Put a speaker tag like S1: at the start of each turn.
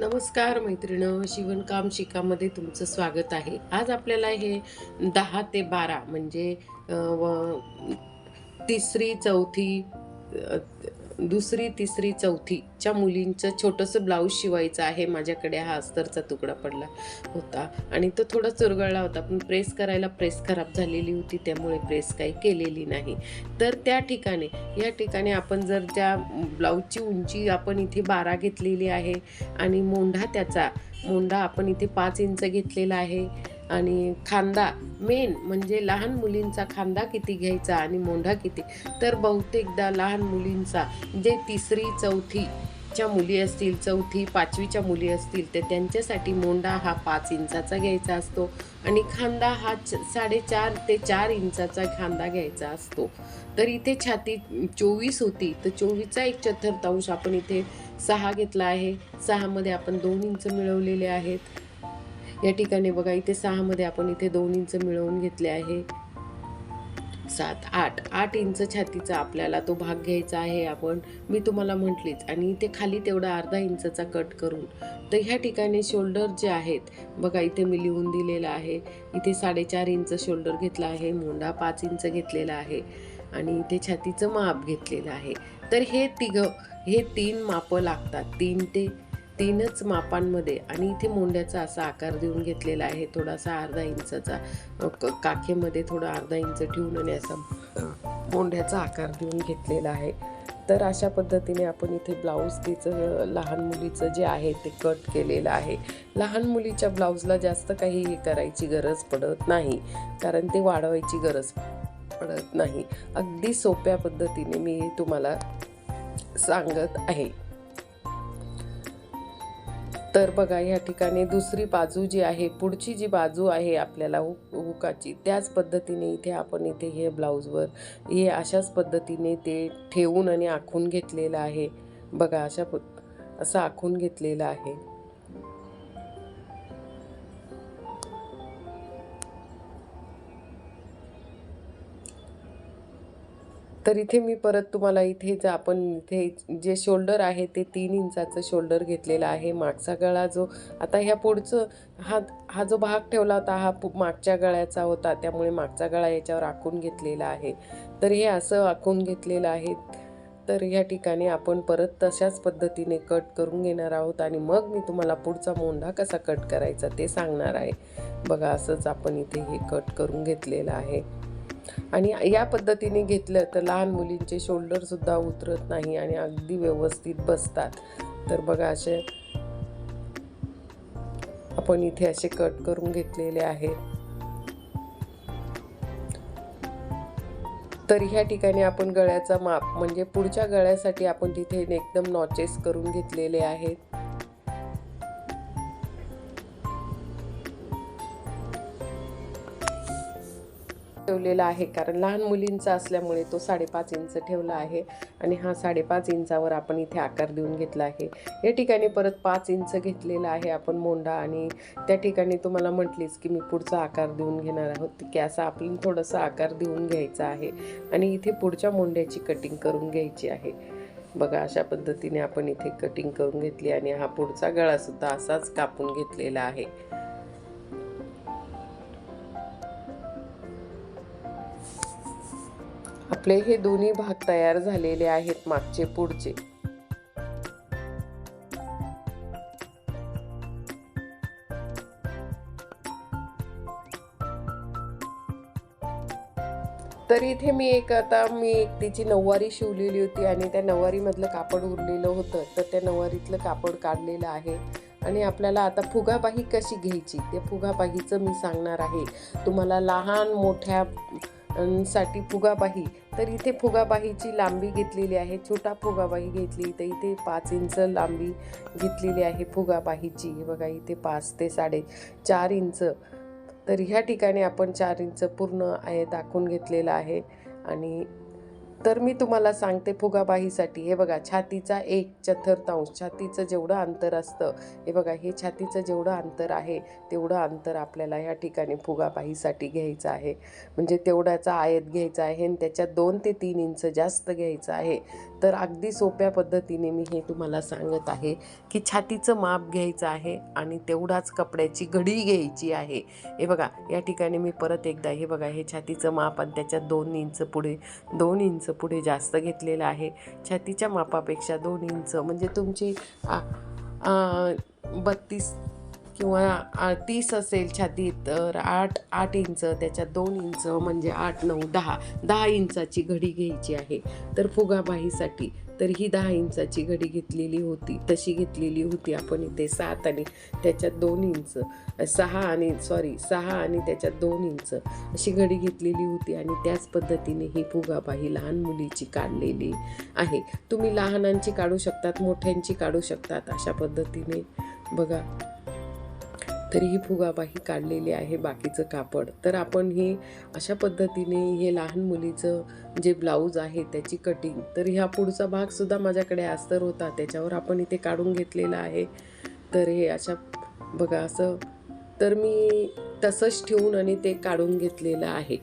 S1: नमस्कार मैत्रिणं शिवणकाम शिकामध्ये तुमचं स्वागत आहे. आज आपल्याला हे दहा ते बारा म्हणजे व तिसरी चौथी दुसरी तिसरी चौथीच्या मुलींचं छोटंसं ब्लाऊज शिवायचं आहे. माझ्याकडे हा अस्तरचा तुकडा पडला होता आणि तो थोडा चुरगळला होता. पण प्रेस करायला प्रेस खराब झालेली होती. त्यामुळे प्रेस काही केलेली नाही. तर त्या ठिकाणी या ठिकाणी आपण जर त्या ब्लाऊजची उंची आपण इथे बारा घेतलेली आहे आणि मोंढा त्याचा मोंढा आपण इथे पाच इंच घेतलेला आहे. आणि खांदा मेन म्हणजे लहान मुलींचा खांदा किती घ्यायचा आणि मोंढा किती? तर बहुतेकदा लहान मुलींचा जे तिसरी चौथीच्या मुली असतील चौथी पाचवीच्या मुली असतील तर त्यांच्यासाठी मोंडा हा पाच इंचाचा घ्यायचा असतो आणि खांदा हा च- साडेचार ते चार इंचाचा खांदा घ्यायचा असतो. तर इथे छाती चोवीस होती तर चोवीसचा एक चतुर्थांश आपण इथे सहा घेतला आहे. सहामध्ये आपण दोन इंच मिळवलेले आहेत. या ठिकाणी बघा इथे सहामध्ये आपण इथे दोन इंच मिळवून घेतले आहे. सात आठ. आठ इंच छातीचा आपल्याला तो भाग घ्यायचा आहे आपण. मी तुम्हाला म्हटलीच आणि इथे खाली तेवढा अर्धा इंचचा कट करून. तर ह्या ठिकाणी शोल्डर जे आहेत बघा इथे मी लिहून दिलेलं आहे. इथे साडेचार इंच शोल्डर घेतला आहे मोंढा पाच इंच घेतलेला आहे आणि इथे छातीचं माप घेतलेलं आहे. तर हे तिघं हे तीन मापं लागतात तीन ते तीनच मापांमध्ये आणि इथे मोंड्याचा असा आकार देऊन घेतलेला आहे थोडासा अर्धा इंचाचा. क- काखेमध्ये थोडा अर्धा इंच ठेवून आणि असा मोंड्याचा आकार देऊन घेतलेला आहे. तर अशा पद्धतीने आपण इथे ब्लाऊज तिचं लहान मुलीचं जे आहे ते कट केलेलं आहे. लहान मुलीच्या ब्लाऊजला जास्त काही हे करायची गरज पडत नाही कारण ते वाढवायची गरज पडत नाही. अगदी सोप्या पद्धतीने मी तुम्हाला सांगत आहे. तर बघा या ठिकाणी दुसरी बाजू जी आहे पुढची जी बाजू आहे आपल्याला हुक हुकाची त्याच पद्धतीने इथे आपण इथे हे ब्लाऊजवर हे अशाच पद्धतीने ते ठेवून आणि आखून घेतलेलं आहे. बघा अशा प असं आखून घेतलेलं आहे. तर इथे मी परत तुम्हाला इथे जे आपण इथे जे शोल्डर आहे ते तीन इंचाचं शोल्डर घेतलेलं आहे. मागचा गळा जो आता ह्या पुढचं हा हा जो भाग ठेवला होता हा पु- मागच्या गळ्याचा होता त्यामुळे मागचा गळा याच्यावर आखून घेतलेला आहे. तर हे असं आखून घेतलेलं आहे. तर या ठिकाणी आपण परत तशाच पद्धतीने कट करून घेणार आहोत आणि मग मी तुम्हाला पुढचा मोंढा कसा कट करायचा ते सांगणार आहे. बघा असंच आपण इथे हे कट करून घेतलेलं आहे. आणि या पद्धतीने घेतलं तर लहान मुलींचे शोल्डरसुद्धा उतरत नाही आणि अगदी व्यवस्थित बसतात. तर बघा असे आपण इथे असे कट करून घेतलेले आहेत. तर ह्या ठिकाणी आपण गळ्याचा माप म्हणजे पुढच्या गळ्यासाठी आपण तिथे एकदम नॉचेस करून घेतलेले आहेत. ठेवलेला आहे. कारण लहान मुलींचा असल्यामुळे तो साडेपाच इंच ठेवला आहे. आणि हा साडेपाच इंचावर आपण इथे आकार देऊन घेतला आहे. या ठिकाणी परत पाच इंच घेतलेला आहे आपण मोंडा आणि त्या ठिकाणी तुम्हाला म्हटलीच की मी पुढचा आकार देऊन घेणार आहोत. की असा आपण थोडासा आकार देऊन घ्यायचा आहे. आणि इथे पुढच्या मोंढ्याची कटिंग करून घ्यायची आहे. बघा अशा पद्धतीने आपण इथे कटिंग करून घेतली. आणि हा पुढचा गळासुद्धा असाच कापून घेतलेला आहे. आपले हे दोन्ही भाग तयार झालेले आहेत मागचे पुढचे. तर इथे मी एक आता मी एक तिची नऊवारी शिवलेली होती आणि त्या नऊवारीमधलं कापड उरलेलं होतं. तर त्या नऊवारीतलं कापड काढलेलं आहे. आणि आपल्याला आता फुगाबाही कशी घ्यायची? त्या फुगाबाहीचं मी सांगणार आहे. तुम्हाला लहान मोठ्या साठी फुगाबाही. तर इथे फुगाबाहीची लांबी घेतलेली आहे. छोटा फुगाबाही घेतली. तर इथे पाच इंच लांबी घेतलेली आहे फुगाबाहीची. बघा इथे पाच ते साडे चार इंच. तर ह्या ठिकाणी आपण चार इंच पूर्ण आहे दाखवून घेतलेला आहे. आणि तर मी तुम्हाला सांगते फुगाबाहीसाठी हे बघा छातीचा एक चतुर्थांश छातीचं जेवढं अंतर असतं हे बघा हे छातीचं जेवढं अंतर आहे तेवढं अंतर आपल्याला ह्या ठिकाणी फुगाबाहीसाठी घ्यायचं आहे. म्हणजे तेवढ्याचा आयत घ्यायचा आहे आणि त्याच्यात दोन ते तीन इंच जास्त घ्यायचं आहे. तर अगदी सोप्या पद्धतीने मी हे तुम्हाला सांगत आहे की छातीचं माप घ्यायचं आहे आणि तेवढाच कपड्याची घडी घ्यायची आहे. हे बघा या ठिकाणी मी परत एकदा हे बघा हे छातीचं माप आणि त्याच्यात दोन इंच पुढे दोन इंच पुढे जास्त घेतलेलं आहे. छातीच्या मापापेक्षा दोन इंच म्हणजे तुमची बत्तीस किंवा आ- तीस असेल छाती तर आठ आठ इंच त्याच्यात दोन इंच म्हणजे आठ नऊ दहा दहा इंचाची घडी घ्यायची आहे. तर फुगाबाईसाठी तर ही दहा इंचाची घडी घेतलेली होती तशी घेतलेली होती आपण इथे सात आणि त्याच्यात दोन इंच सहा आणि सॉरी सहा आणि त्याच्यात दोन इंच अशी घडी घेतलेली होती आणि त्याच पद्धतीने ही फुगाबाई लहान मुलीची काढलेली आहे. तुम्ही लहानांची काढू शकतात मोठ्यांची काढू शकतात अशा पद्धतीने. बघा तरी ही काढलेली आहे बाकीचं कापड. तर आपण हे अशा पद्धतीने हे लहान मुलीचं जे ब्लाऊज आहे त्याची कटिंग तर ह्या पुढचा भागसुद्धा माझ्याकडे अस्तर होता त्याच्यावर आपण इथे काढून घेतलेला आहे. तर हे अशा बघा असं तर मी तसंच ठेवून आणि ते काढून घेतलेलं आहे.